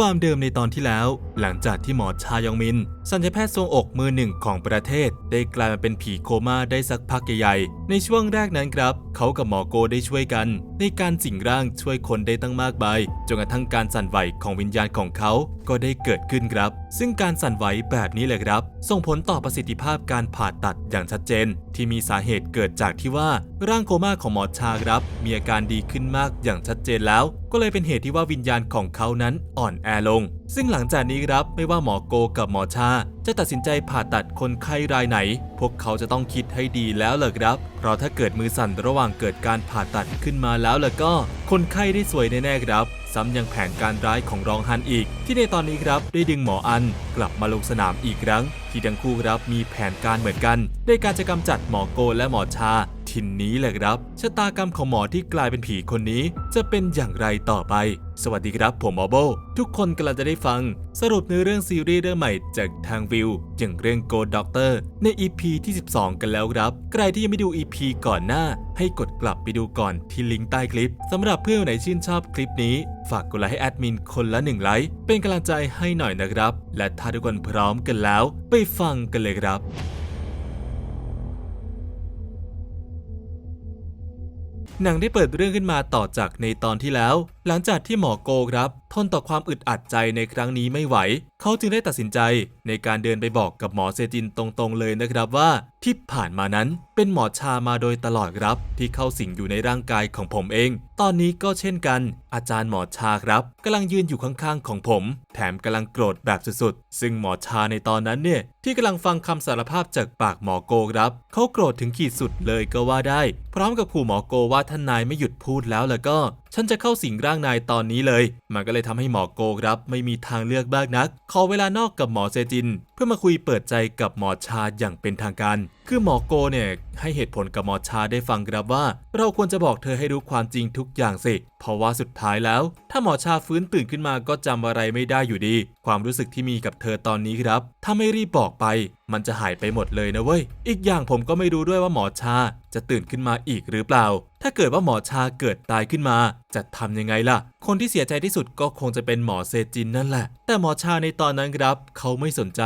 ความเดิมในตอนที่แล้ว หลังจากที่หมอชายองมิน สัญญแพทย์ทรงอกมือหนึ่งของประเทศ ได้กลายมาเป็นผีโคม่าได้สักพักใหญ่ๆในช่วงแรกนั้นครับ เขากับหมอโกได้ช่วยกัน ในการสิงร่างช่วยคนได้ตั้งมากมายจนกระทั่งการสั่นไหวของวิญญาณของเขาก็ได้เกิดขึ้นครับ ซึ่งการสั่นไหวแบบนี้เลยครับ ส่งผลต่อประสิทธิภาพการผ่าตัดอย่างชัดเจน ที่มีสาเหตุเกิดจากที่ว่าร่างโคม่าของหมอชาครับ มีอาการดีขึ้นมากอย่างชัดเจนแล้ว ก็เลยเป็นเหตุที่ว่าวิญญาณของเขานั้นอ่อนแอลง ซึ่งหลังจากนี้ครับไม่ว่าหมอโกกับหมอชา จะตัดสินใจผ่าตัดคนไข้รายไหน พวกเขาจะต้องคิดให้ดีแล้วเลยครับ เพราะถ้าเกิดมือสั่นระหว่างเกิดการผ่าตัดขึ้นมาแล้วล่ะก็ คนไข้ได้สวยแน่ๆครับซ้ำยังแผนการร้ายของรองฮันอีก ที่ในตอนนี้ครับได้ดึงหมออันกลับมาลงสนามอีกครั้ง ที่ทั้งคู่ครับมีแผนการเหมือนกันในการจะกำจัดหมอโกและหมอชา ทินนี้แหละครับ ชะตากรรมของหมอที่กลายเป็นผีคนนี้จะเป็นอย่างไรต่อไป สวัสดีครับผมหมอโบ ทุกคนกำลังจะได้ฟัง สรุปเนื้อเรื่องซีรีส์เรื่องใหม่จากทางวิวอย่างเรื่อง Go Doctor ใน EP ที่ 12 กันแล้วครับ ใครที่ยังไม่ดู EP ก่อนหน้า ให้กดกลับไปดูก่อนที่ลิงก์ใต้คลิปสำหรับเพื่อนไหนชื่นชอบคลิปนี้ ฝากกดไลค์ให้แอดมินคนละหนึ่งไลค์เป็นกำลังใจให้หน่อยนะครับ และถ้าทุกคนพร้อมกันแล้ว ไปฟังกันเลยครับ หนังได้เปิดเรื่องขึ้นมาต่อจากในตอนที่แล้ว หลังจากที่หมอโกครับ ทนต่อความอึดอัดใจในครั้งนี้ไม่ไหว เขาจึงได้ตัดสินใจในการเดินไปบอกกับหมอเซจินตรงๆเลยนะครับว่า ที่ผ่านมานั้นเป็นหมอชามาโดยตลอดครับ ที่เข้าสิงอยู่ในร่างกายของผมเอง ตอนนี้ก็เช่นกัน อาจารย์หมอชาครับกำลังยืนอยู่ข้างๆของผม แถมกำลังโกรธแบบสุดๆซึ่งหมอชาในตอนนั้นเนี่ยที่กำลังฟังคำสารภาพจากปากหมอโกครับเขาโกรธถึงขีดสุดเลยก็ว่าได้ พร้อมกับขู่หมอโกว่าท่านนายไม่หยุดพูดแล้วแล้วก็ ฉันจะเข้าสิงร่างนายตอนนี้เลย มันก็เลยทำให้หมอโกครับ ไม่มีทางเลือกบ้างนัก ขอเวลานอกกับหมอเซจินเพื่อมาคุยเปิดใจกับหมอชาอย่างเป็นทางการ คือหมอโกเนี่ยให้เหตุผลกับหมอชาได้ฟังครับว่า เราควรจะบอกเธอให้รู้ความจริงทุกอย่างสิ เพราะว่าสุดท้ายแล้ว ถ้าหมอชาฟื้นตื่นขึ้นมาก็จำอะไรไม่ได้อยู่ดี ความรู้สึกที่มีกับเธอตอนนี้ครับ ถ้าไม่รีบบอกไป มันจะหายไปหมดเลยนะเว้ย อีกอย่างผมก็ไม่รู้ด้วยว่าหมอชาจะตื่นขึ้นมาอีกหรือเปล่า ถ้าเกิดว่าหมอชาเกิดตายขึ้นมา จะทำยังไงล่ะ คนที่เสียใจที่สุดก็คงจะเป็นหมอเซจินนั่นแหละ แต่หมอชาในตอนนั้นครับ เขาไม่สนใจ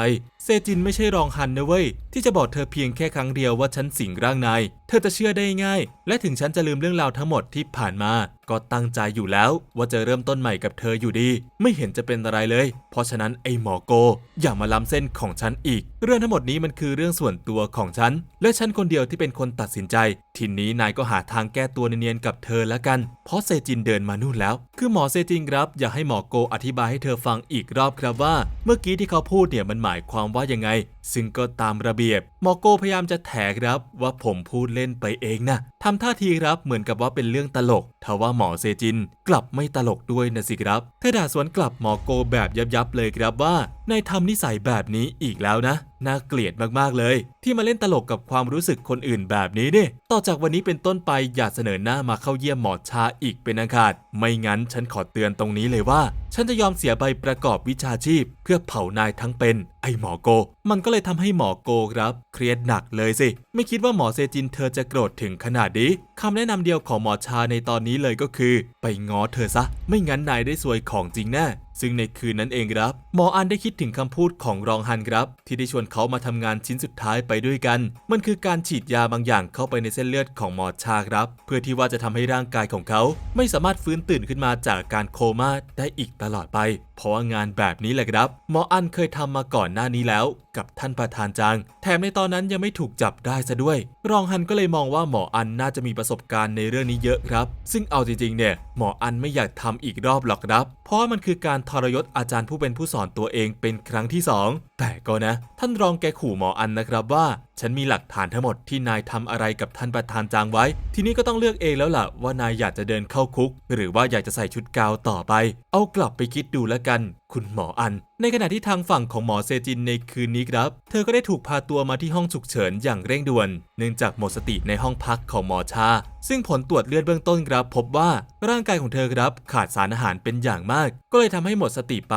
ซจินไม่ใช่รองฮันนะเว้ย ที่จะบอกเธอเพียงแค่ครั้งเดียวว่าฉันสิงร่างนาย เธอจะเชื่อได้ง่าย และถึงฉันจะลืมเรื่องราวทั้งหมดที่ผ่านมา ก็ตั้งใจอยู่แล้วว่าจะเริ่มต้นใหม่กับเธออยู่ดี ไม่เห็นจะเป็นอะไรเลย เพราะฉะนั้นไอ้หมอโก อย่ามาล้ำเส้นของฉันอีก เรื่องทั้งหมดนี้มันคือเรื่องส่วนตัวของฉัน และฉันคนเดียวที่เป็นคนตัดสินใจ ทีนี้นายก็หาทางแก้ตัวเนียนๆกับเธอแล้วกัน เพราะเซจินเดินมานู่นแล้ว คือหมอเซจินครับ อยากให้หมอโกอธิบายให้เธอฟังอีกรอบครับว่า เมื่อกี้ที่เขาพูดเนี่ยมันหมายความว่าว่ายังไง ซึ่งก็ตามระเบียบหมอโกพยายามจะแถครับว่าผมพูดเล่นไปเองนะทำท่าทีครับเหมือนกับว่าเป็นเรื่องตลกทว่าหมอเซจิน กลับไม่ตลกด้วยนะสิครับเธอด่าสวนกลับหมอโกแบบยับยับเลยครับว่า นายทำนิสัยแบบนี้อีกแล้วนะ น่าเกลียดมากๆเลย ที่มาเล่นตลกกับความรู้สึกคนอื่นแบบนี้เนี่ยต่อจากวันนี้เป็นต้นไปอย่าเสนอหน้ามาเข้าเยี่ยมหมอชาอีกเป็นอันขาด ไม่งั้นฉันขอเตือนตรงนี้เลยว่า ฉันจะยอมเสียใบประกอบวิชาชีพ เพื่อเผานายทั้งเป็น ไอหมอโก มันก็เลยทำให้หมอโกครับ เครียดหนักเลยสิ ไม่คิดว่าหมอเซจินเธอจะโกรธถึงขนาดนี้คำแนะนำเดียวของหมอชาในตอนนี้เลยก็คือ ไปง้อเธอซะ ไม่งั้นนายได้ซวยของจริงแน่ ซึ่งในคืนนั้นเองครับ หมออันได้คิดถึงคำพูดของรองฮันครับ ที่ได้ชวนเขามาทำงานชิ้นสุดท้ายไปด้วยกัน มันคือการฉีดยาบางอย่างเข้าไปในเส้นเลือดของหมอชาครับ เพื่อที่ว่าจะทำให้ร่างกายของเขา ไม่สามารถฟื้นตื่นขึ้นมาจากการโคม่าได้อีกตลอดไป เพราะว่างานแบบนี้แหละครับ หมออันเคยทำมาก่อนหน้านี้แล้ว กับท่านประธานจางแถมในตอนนั้นยังไม่ถูกจับได้ซะด้วย รองฮันก็เลยมองว่าหมออันน่าจะมีประสบการณ์ในเรื่องนี้เยอะครับ ซึ่งเอาจริงๆเนี่ยหมออันไม่อยากทำอีกรอบหรอกครับ เพราะมันคือการทรยศอาจารย์ผู้เป็นผู้สอนตัวเองเป็นครั้งที่สอง แต่ก็นะ ท่านรองแกขู่หมออันนะครับว่า ฉันมีหลักฐานทั้งหมดที่นายทำอะไรกับท่านประธานจางไว้ ทีนี้ก็ต้องเลือกเองแล้วล่ะว่านายอยากจะเดินเข้าคุก หรือว่าอยากจะใส่ชุดกาวต่อไป เอากลับไปคิดดูแล้วกัน คุณหมออัน ในขณะที่ทางฝั่งของหมอเซจินในคืนนี้ครับ เธอก็ได้ถูกพาตัวมาที่ห้องฉุกเฉินอย่างเร่งด่วน เนื่องจากหมดสติในห้องพักของหมอชาซึ่งผลตรวจเลือดเบื้องต้นครับ พบว่าร่างกายของเธอครับขาดสารอาหารเป็นอย่างมาก ก็เลยทำให้หมดสติไป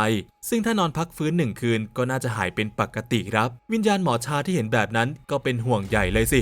ซึ่งถ้านอนพักฟื้นหนึ่งคืนก็น่าจะหายเป็นปกติครับ วิญญาณหมอชาที่เห็นแบบนั้นก็เป็นห่วงใหญ่เลยสิ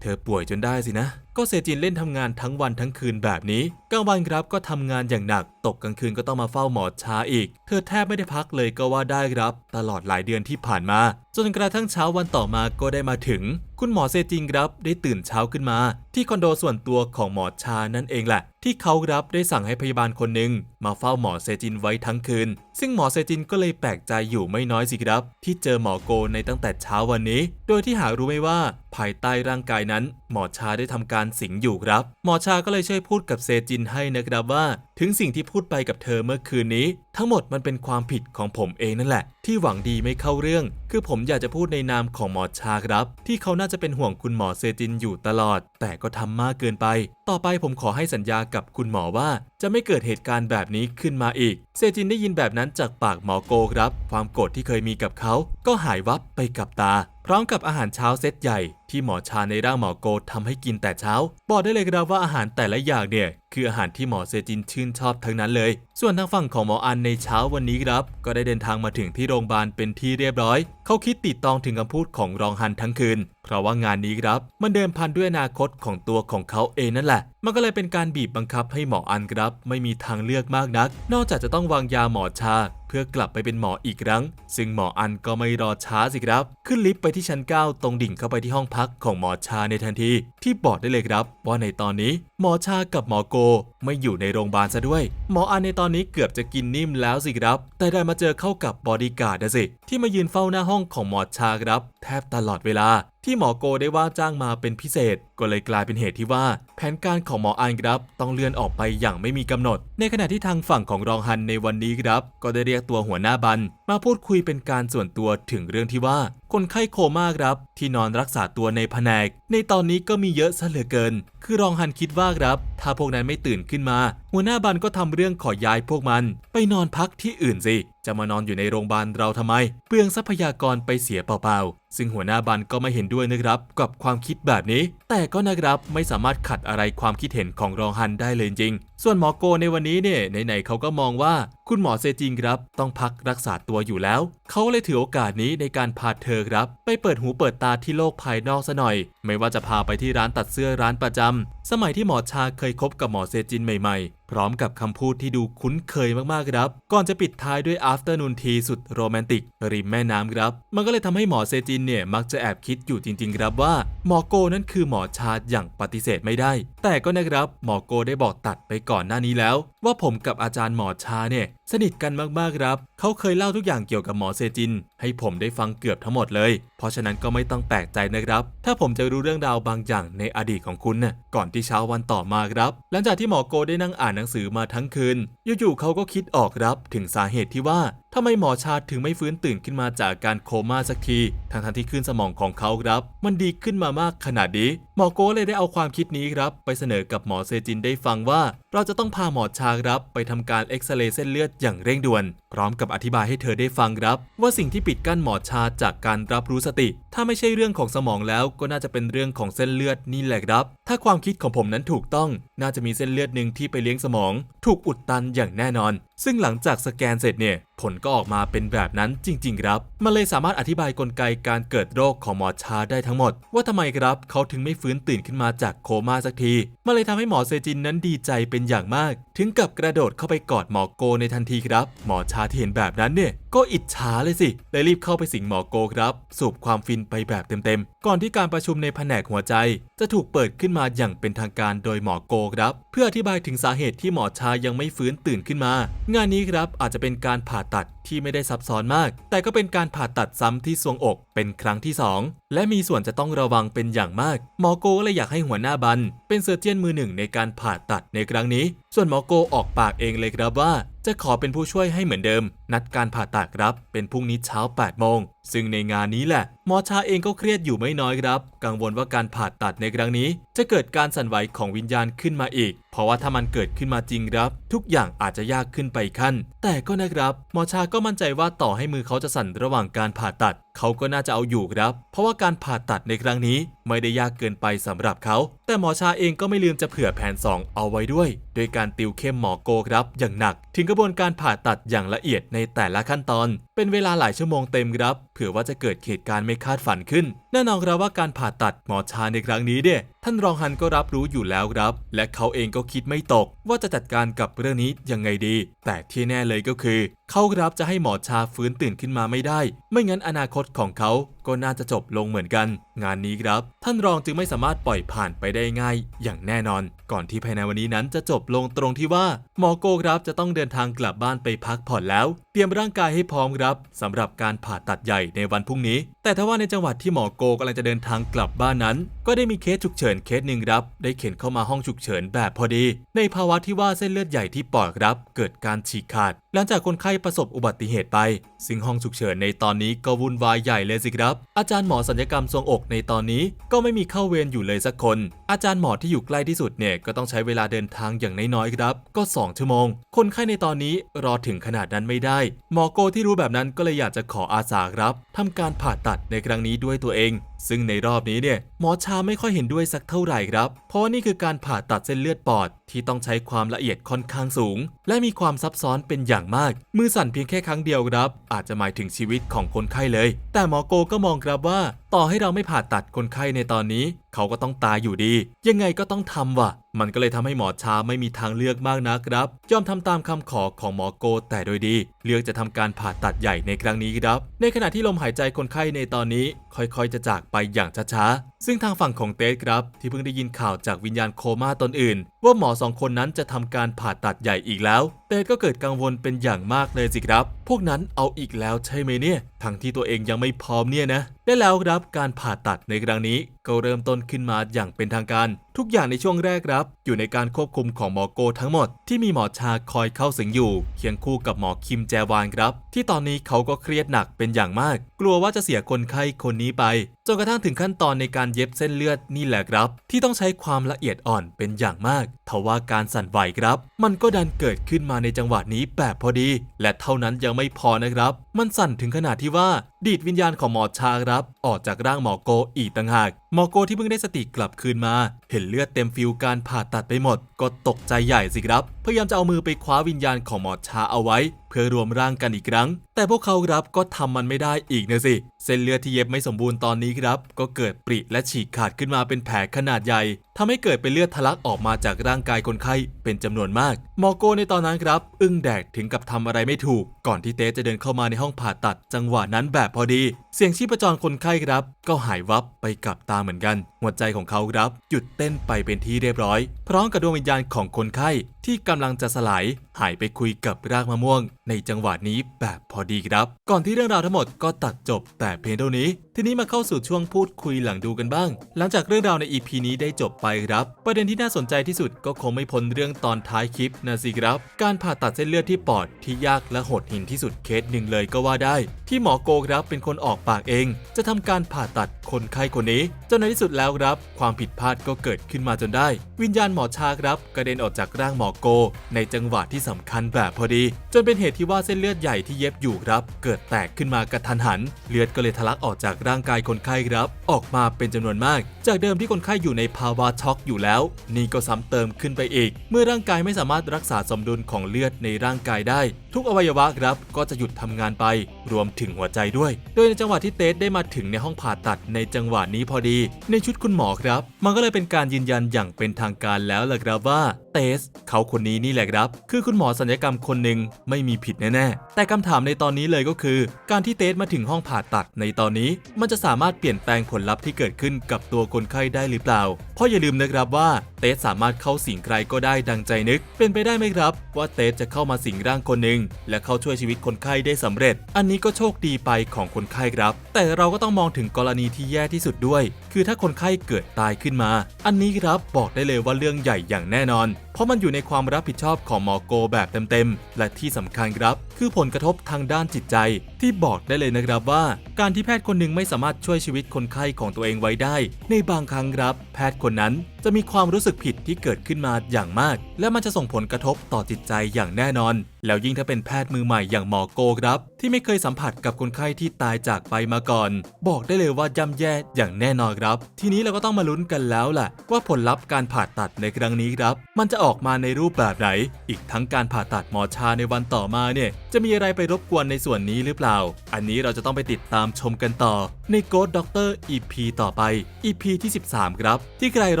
เธอป่วยจนได้สินะ ก็เซจินเล่นทำงานทั้งวันทั้งคืนแบบนี้กลางวันครับก็ทำงานอย่างหนัก ตกกลางคืนก็ต้องมาเฝ้าหมอชาอีก เธอแทบไม่ได้พักเลยก็ว่าได้ครับ ตลอดหลายเดือนที่ผ่านมา จนกระทั่งเช้าวันต่อมาก็ได้มาถึง คุณหมอเซจิงครับได้ตื่นเช้าขึ้นมา ที่คอนโดส่วนตัวของหมอชานั่นเองแหละ ที่เขารับได้สั่งให้พยาบาลคนหนึ่งมาเฝ้าหมอเซจินไว้ทั้งคืน ซึ่งหมอเซจินก็เลยแปลกใจอยู่ไม่น้อยสิครับ ที่เจอหมอโกในตั้งแต่เช้าวันนี้ โดยที่หารู้ไม่ว่า ภายใต้ร่างกายนั้น หมอชาได้ทำการสิงอยู่ครับ หมอชาก็เลยช่วยพูดกับเซจินให้นะครับว่า ถึงสิ่งที่พูดไปกับเธอเมื่อคืนนี้ ทั้งหมดมันเป็นความผิดของผมเองนั่นแหละ ที่หวังดีไม่เข้าเรื่อง คือผมอยากจะพูดในนามของหมอชาครับ ที่เขาน่าจะเป็นห่วงคุณหมอเซจินอยู่ตลอด แต่ก็ทำมากเกินไป ต่อไปผมขอให้สัญญากับคุณหมอว่า จะไม่เกิดเหตุการณ์แบบนี้ขึ้นมาอีก เซจินได้ยินแบบนั้นจากปากหมอโกครับ ความโกรธที่เคยมีกับเขา ก็หายวับไปกับตา พร้อมกับอาหารเช้าเซตใหญ่ ที่หมอชาในร่างหมอโกทำให้กินแต่เช้า บอกได้เลยครับว่าอาหารแต่ละอย่างเนี่ยคืออาหารที่หมอเซจินชื่นชอบทั้งนั้นเลย ส่วนทางฝั่งของหมออันในเช้าวันนี้ครับ ก็ได้เดินทางมาถึงที่โรงพยาบาลเป็นที่เรียบร้อย เขาคิดติดตองถึงคำพูดของรองฮันทั้งคืน เพราะว่างานนี้ครับ มันเดิมพันด้วยอนาคตของตัวของเขาเองนั่นแหละ มันก็เลยเป็นการบีบบังคับให้หมออันครับ ไม่มีทางเลือกมากนัก นอกจากจะต้องวางยาหมอชา เพื่อกลับไปเป็นหมออีกครั้ง ซึ่งหมออันก็ไม่รอช้าสิครับ ขึ้นลิฟต์ไปที่ชั้น 9 ตรงดิ่งเข้าไปที่ห้องพักพักของหมอชาในทันทีที่บอกได้เลยครับ ว่าในตอนนี้หมอชากับหมอโกไม่อยู่ในโรงพยาบาลซะด้วย หมออันในตอนนี้เกือบจะกินนิ่มแล้วสิครับ แต่ได้มาเจอเข้ากับบอดี้การ์ดสิ ที่มายืนเฝ้าหน้าห้องของหมอชาครับ แทบตลอดเวลาที่หมอโกได้ว่าจ้างมาเป็นพิเศษ ก็เลยกลายเป็นเหตุที่ว่าแผนการของหมออันครับ ต้องเลื่อนออกไปอย่างไม่มีกำหนด ในขณะที่ทางฝั่งของรองฮันในวันนี้ครับ ก็ได้เรียกตัวหัวหน้าบัน มาพูดคุยเป็นการส่วนตัวถึงเรื่องที่ว่า คนไข้โคม่าครับ ที่นอนรักษาตัวในแผนก ในตอนนี้ก็มีเยอะซะเหลือเกิน คือรองฮันคิดว่าครับ ถ้าพวกนั้นไม่ตื่นขึ้นมา หัวหน้าบันก็ทำเรื่องขอย้ายพวกมัน ไปนอนพักที่อื่นสิจะมานอนอยู่ในโรงพยาบาลเราทำไม เปลืองทรัพยากรไปเสียเปล่าๆซึ่งหัวหน้าบันก็ไม่เห็นด้วยนะครับกับความคิดแบบนี้ แต่ก็นะครับไม่สามารถขัดอะไรความคิดเห็นของรองฮันได้เลยจริง ส่วนหมอโกในวันนี้เนี่ยไหนๆเขาก็มองว่าคุณหมอเซจิงครับ ต้องพักรักษาตัวอยู่แล้ว เขาเลยถือโอกาสนี้ในการพาเธอครับ ไปเปิดหูเปิดตาที่โลกภายนอกซะหน่อย ไม่ว่าจะพาไปที่ร้านตัดเสื้อร้านประจำสมัยที่หมอชาเคยคบกับหมอเซจินใหม่ๆ พร้อมกับคำพูดที่ดูคุ้นเคยมากๆครับ ก่อนจะปิดท้ายด้วย afternoon tea สุดโรแมนติกริมแม่น้ำครับ มันก็เลยทำให้หมอเซจินเนี่ยมักจะแอบคิดอยู่จริง ๆ ครับว่าหมอโกนั่นคือหมอชาอย่างปฏิเสธไม่ได้ แต่ก็นะครับหมอโกได้บอกตัดไปก่อนหน้านี้แล้ว ว่าผมกับอาจารย์หมอชาเนี่ย สนิทกันมากๆครับ เขาเคยเล่าทุกอย่างเกี่ยวกับหมอเซจิน ให้ผมได้ฟังเกือบทั้งหมดเลย เพราะฉะนั้นก็ไม่ต้องแปลกใจนะครับ ถ้าผมจะรู้เรื่องราวบางอย่างในอดีตของคุณน่ะก่อนที่เช้าวันต่อมาครับ หลังจากที่หมอโกได้นั่งอ่านหนังสือมาทั้งคืนอยู่ๆเขาก็คิดออกครับ ถึงสาเหตุที่ว่าำไมหมอชาถึงไม่ฟื้นตื่นขึ้นมาจากการโคม่าสักทีทั้งๆที่ขึ้นสมองของเขาครับ มันดีขึ้นมามากขนาดนี้ หมอโกเลยได้เอาความคิดนี้ครับ ไปเสนอกับหมอเซจินได้ฟังว่า เราจะต้องพาหมอชาครับ ไปทำการเอ็กซเรย์เส้นเลือดอย่างเร่งด่วน พร้อมกับอธิบายให้เธอได้ฟังครับ ว่าสิ่งที่ปิดกั้นหมอชาจากการรับรู้สติ ถ้าไม่ใช่เรื่องของสมองแล้วก็น่าจะเป็นเรื่องของเส้นเลือดนี่แหละครับ ถ้าความคิดของผมนั้นถูกต้อง น่าจะมีเส้นเลือดหนึ่งที่ไปเลี้ยงสมอง ถูกอุดตันอย่างแน่นอน ซึ่งหลังจากสแกนเสร็จเนี่ยผลก็ออกมาเป็นแบบนั้นจริง ๆ ครับมันเลยสามารถอธิบายกลไกการเกิดโรคของหมอชาได้ทั้งหมด ว่าทำไมครับเขาถึงไม่ฟื้นตื่นขึ้นมาจากโคม่าสักทีมันเลยทำให้หมอเซจินนั้นดีใจเป็นอย่างมาก ถึงกับกระโดดเข้าไปกอดหมอโกในทันทีครับ หมอชาที่เห็นแบบนั้นเนี่ยก็อิจฉาเลยสิเลยรีบเข้าไปสิงหมอโกครับ สูบความฟินไปแบบเต็มๆ ก่อนที่การประชุมในแผนกหัวใจ จะถูกเปิดขึ้นมาอย่างเป็นทางการโดยหมอโกครับ เพื่ออธิบายถึงสาเหตุที่หมอชายังไม่ฟื้นตื่นขึ้นมา งานนี้ครับอาจจะเป็นการผ่าตัดที่ไม่ได้ซับซ้อนมาก แต่ก็เป็นการผ่าตัดซ้ำที่ทรวงอกเป็นครั้งที่ 2 และมีส่วนจะต้องระวังเป็นอย่างมาก หมอโกก็เลยอยากให้หัวหน้าบัน เป็นเซอร์เจียนมือหนึ่งในการผ่าตัดในครั้งนี้ส่วนหมอโกออกปากเองเลยครับว่า จะขอเป็นผู้ช่วยให้เหมือนเดิม นัดการผ่าตัดครับ เป็นพรุ่งนี้เช้า 8 โมง ซึ่งในงานนี้แหละหมอชาเองก็เครียดอยู่ไม่น้อยครับ กังวลว่าการผ่าตัดในครั้งนี้ จะเกิดการสั่นไหวของวิญญาณขึ้นมาอีก เพราะว่าถ้ามันเกิดขึ้นมาจริงครับ ทุกอย่างอาจจะยากขึ้นไปขั้น แต่ก็นะครับหมอชาก็มั่นใจว่าต่อให้มือเขาจะสั่นระหว่างการผ่าตัด เขาก็น่าจะเอาอยู่ครับ เพราะว่าการผ่าตัดในครั้งนี้ไม่ได้ยากเกินไปสำหรับเขา แต่หมอชาเองก็ไม่ลืมจะเผื่อแผน 2 เอาไว้ด้วย โดยการติวเข้มหมอโกครับ อย่างหนัก ถึงกระบวนการผ่าตัดอย่างละเอียดในแต่ละขั้นตอน เป็นเวลาหลายชั่วโมงเต็มครับ เผื่อว่าจะเกิดเหตุการณ์ไม่คาดฝันขึ้น แน่นอนครับว่าการผ่าตัดหมอชาในครั้งนี้เนี่ยท่านรองฮันก็รับรู้อยู่แล้วครับ และเขาเองก็คิดไม่ตก ว่าจะจัดการกับเรื่องนี้ยังไงดี แต่ที่แน่เลยก็คือ เขาครับจะให้หมอชาฟื้นตื่นขึ้นมาไม่ได้ ไม่งั้นอนาคตของเขาก็น่าจะจบลงเหมือนกัน งานนี้ครับ ท่านรองจึงไม่สามารถปล่อยผ่านไปได้ง่าย อย่างแน่นอน ก่อนที่ภายในวันนี้นั้นจะจบลงตรงที่ว่า หมอโกครับจะต้องเดินทางกลับบ้านไปพักผ่อนแล้ว เตรียมร่างกายให้พร้อมครับสำหรับการผ่าตัดใหญ่ในวันพรุ่งนี้ แต่ถ้าว่าในจังหวัดที่หมอโกกำลังจะเดินทางกลับบ้านนั้น ก็ได้มีเคสฉุกเฉินเคสหนึ่งครับ ได้เข็นเข้ามาห้องฉุกเฉินแบบพอดี ในภาวะที่ว่าเส้นเลือดใหญ่ที่ปอดครับ เกิดการฉีกขาด หลังจากคนไข้ประสบอุบัติเหตุไป ซึ่งห้องฉุกเฉินในตอนนี้ก็วุ่นวายใหญ่เลยสิครับ อาจารย์หมอสัญญกรรมทรงอกในตอนนี้ ก็ไม่มีเข้าเวรอยู่เลยสักคน อาจารย์หมอที่อยู่ใกล้ที่สุดเนี่ยก็ต้องใช้เวลาเดินทางอย่างน้อยๆครับ ก็ 2 ชั่วโมง คนไข้ในตอนนี้รอถึงขนาดนั้นไม่ได้ หมอโกที่รู้แบบนั้นก็เลยอยากจะขออาสาครับทำการผ่าตัดในครั้งนี้ด้วยตัวเองซึ่งในรอบนี้เนี่ยหมอชาไม่ค่อยเห็นด้วยสักเท่าไหร่ครับ เพราะว่านี่คือการผ่าตัดเส้นเลือดปอด ที่ต้องใช้ความละเอียดค่อนข้างสูง และมีความซับซ้อนเป็นอย่างมาก มือสั่นเพียงแค่ครั้งเดียวครับ อาจจะหมายถึงชีวิตของคนไข้เลย แต่หมอโกก็มองครับว่า ต่อให้เราไม่ผ่าตัดคนไข้ในตอนนี้ เขาก็ต้องตายอยู่ดี ยังไงก็ต้องทำว่ะ มันก็เลยทำให้หมอชาไม่มีทางเลือกมากนะครับยอมทำตามคำขอของหมอโก แต่โดยดี เลือกจะทำการผ่าตัดใหญ่ในครั้งนี้ครับ ในขณะที่ลมหายใจคนไข้ในตอนนี้ ค่อยๆ จะจากไปอย่างช้าซึ่งทางฝั่งของเตสครับ ที่เพิ่งได้ยินข่าวจากวิญญาณโคม่าตนอื่น ว่าหมอสองคนนั้นจะทำการผ่าตัดใหญ่อีกแล้ว เตสก็เกิดกังวลเป็นอย่างมากเลยสิครับ พวกนั้นเอาอีกแล้วใช่ไหมเนี่ยทั้งที่ตัวเองยังไม่พร้อมเนี่ยนะได้แล้วครับการผ่าตัดในครั้งนี้ก็เริ่มต้นขึ้นมาอย่างเป็นทางการ ทุกอย่างในช่วงแรกครับ อยู่ในการควบคุมของหมอโกทั้งหมด ที่มีหมอชาคอยเข้าสิงอยู่ เคียงคู่กับหมอคิมแจวานครับ ที่ตอนนี้เขาก็เครียดหนักเป็นอย่างมาก กลัวว่าจะเสียคนไข้คนนี้ไปจนกระทั่งถึงขั้นตอนในการเย็บเส้นเลือดนี่แหละครับ ที่ต้องใช้ความละเอียดอ่อนเป็นอย่างมากทว่าการสั่นไหวครับ มันก็ดันเกิดขึ้นมาในจังหวะนี้แบบพอดี และเท่านั้นยังไม่พอนะครับ มันสั่นถึงขนาดที่ว่า ดีดวิญญาณของหมอชาครับ ออกจากร่างหมอโกอีกต่างหากหมอโกที่เพิ่งได้สติกลับคืนมา เห็นเลือดเต็มฟิวการผ่าตัดไปหมด ก็ตกใจใหญ่สิครับ พยายามจะเอามือไปคว้าวิญญาณของหมอชาเอาไว้ เพื่อรวมร่างกันอีกครั้ง แต่พวกเขาครับก็ทำมันไม่ได้อีกนะสิ เส้นเลือดที่เย็บไม่สมบูรณ์ตอนนี้ครับ ก็เกิดปริและฉีกขาดขึ้นมาเป็นแผลขนาดใหญ่ทำให้เกิดเป็นเลือดทะลักออกมาจากร่างกายคนไข้เป็นจำนวนมาก หมอโกในตอนนั้นครับ อึ้งแดกถึงกับทำอะไรไม่ถูก ก่อนที่เตสจะเดินเข้ามาในห้องผ่าตัด จังหวะนั้นแบบพอดี เสียงชีพจรคนไข้ครับ ก็หายวับไปกับตาเหมือนกัน หัวใจของเขาครับ หยุดเต้นไปเป็นที่เรียบร้อย พร้อมกับดวงวิญญาณของคนไข้ที่กำลังจะสลาย หายไปคุยกับรากมะม่วง ในจังหวะนี้แบบพอดีครับ ก่อนที่เรื่องราวทั้งหมดก็ตัดจบแต่เพียงเท่านี้ ทีนี้มาเข้าสู่ช่วงพูดคุยหลังดูกันบ้าง หลังจากเรื่องราวใน EP นี้ได้จบไปครับ ประเด็นที่น่าสนใจที่สุดก็คงไม่พ้นเรื่องตอนท้ายคลิปนะสิครับ การผ่าตัดเส้นเลือดที่ปอดที่ยากและโหดหินที่สุดเคสหนึ่งเลยก็ว่าได้ ที่หมอโกครับเป็นคนออกปากเอง จะทำการผ่าตัดคนไข้คนนี้จนในที่สุดแล้วครับ ความผิดพลาดก็เกิดขึ้นมาจนได้ วิญญาณหมอชาครับกระเด็นออกจากร่างหมอโก ในจังหวะที่สำคัญแบบพอดี จนเป็นเหตุที่ว่าเส้นเลือดใหญ่ที่เย็บอยู่ครับ เกิดแตกขึ้นมากระทันหัน เลือดก็เลยทะลักออกจากร่างกายคนไข้ครับ ออกมาเป็นจำนวนมาก จากเดิมที่คนไข้อยู่ในภาวะช็อกอยู่แล้ว นี่ก็ซ้ำเติมขึ้นไปอีก เมื่อร่างกายไม่สามารถรักษาสมดุลของเลือดในร่างกายได้ทุกอวัยวะครับก็จะหยุดทำงานไปรวมถึงหัวใจด้วย โดยในจังหวะที่เตสได้มาถึงในห้องผ่าตัดในจังหวะนี้พอดี ในชุดคุณหมอครับ มันก็เลยเป็นการยืนยันอย่างเป็นทางการแล้วล่ะครับว่าเตสเขาคนนี้นี่แหละครับ คือคุณหมอศัลยกรรมคนหนึ่งไม่มีผิดแน่ๆ แต่คำถามในตอนนี้เลยก็คือ การที่เตสมาถึงห้องผ่าตัดในตอนนี้ มันจะสามารถเปลี่ยนแปลงผลลัพธ์ที่เกิดขึ้นกับตัวคนไข้ได้หรือเปล่า เพราะอย่าลืมนะครับว่าเตสสามารถเข้าสิงใครก็ได้ดังใจนึก เป็นไปได้ไหมครับ ว่าเตสจะเข้ามาสิงร่างคนหนึ่งและเข้าช่วยชีวิตคนไข้ได้สำเร็จ อันนี้ก็โชคดีไปของคนไข้ครับ แต่เราก็ต้องมองถึงกรณีที่แย่ที่สุดด้วย คือถ้าคนไข้เกิดตายขึ้นมา อันนี้ครับบอกได้เลยว่าเรื่องใหญ่อย่างแน่นอน เพราะมันอยู่ในความรับผิดชอบของหมอโกแบบเต็มๆ และที่สำคัญครับ คือผลกระทบทางด้านจิตใจ ที่บอกได้เลยนะครับว่า การที่แพทย์คนหนึ่งไม่สามารถช่วยชีวิตคนไข้ของตัวเองไว้ได้ ในบางครั้งครับ แพทย์คนนั้นจะมีความรู้สึกผิดที่เกิดขึ้นมาอย่างมาก และมันจะส่งผลกระทบต่อจิตใจอย่างแน่นอน แล้วยิ่งถ้าเป็นแพทย์มือใหม่อย่างหมอโกครับ ที่ไม่เคยสัมผัสกับคนไข้ที่ตายจากไปมาก่อน บอกได้เลยว่าย่ำแย่อย่างแน่นอนครับ ทีนี้เราก็ต้องมาลุ้นกันแล้วแหละว่าผลลัพธ์การผ่าตัดในครั้งนี้ครับ มันจะออกมาในรูปแบบไหน อีกทั้งการผ่าตัดหมอชาในวันต่อมาเนี่ยจะมีอะไรไปรบกวนในส่วนนี้หรือเปล่า อันนี้เราจะต้องไปติดตามชมกันต่อ ใน Ghost Doctor EP ต่อไป EP ที่ 13 ครับ ที่ใครร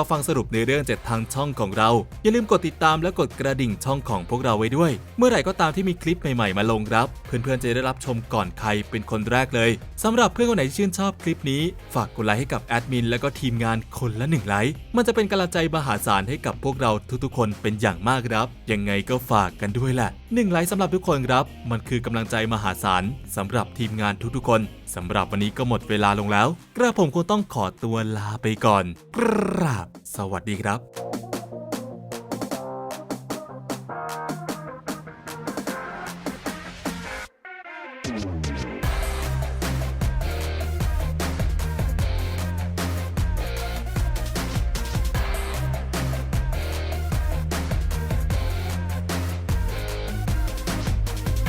อฟังสรุปในเรื่องจากทางช่องของเรา อย่าลืมกดติดตามและกดกระดิ่งช่องของพวกเราไว้ด้วย เมื่อไหร่ก็ตามที่มีคลิปใหม่ๆ มาลงครับ เพื่อนๆจะได้รับชมก่อนใครเป็นคนแรกเลยสำหรับเพื่อนคนไหนที่ชื่นชอบคลิปนี้ ฝากกดไลค์ให้กับแอดมินและก็ทีมงานคนละหนึ่งไลค์มันจะเป็นกำลังใจมหาศาลให้กับพวกเราทุกๆ คนเป็นอย่างมากครับยังไงก็ฝากกันด้วยแหละหนึ่งไลค์สำหรับทุกคนครับ มันคือกำลังใจมหาศาลสำหรับทีมงานทุกๆ คนสำหรับวันนี้ก็หมดเวเวลาลงแล้ว กระผมคงต้องขอตัวลาไปก่อน กราบ สวัสดีครับ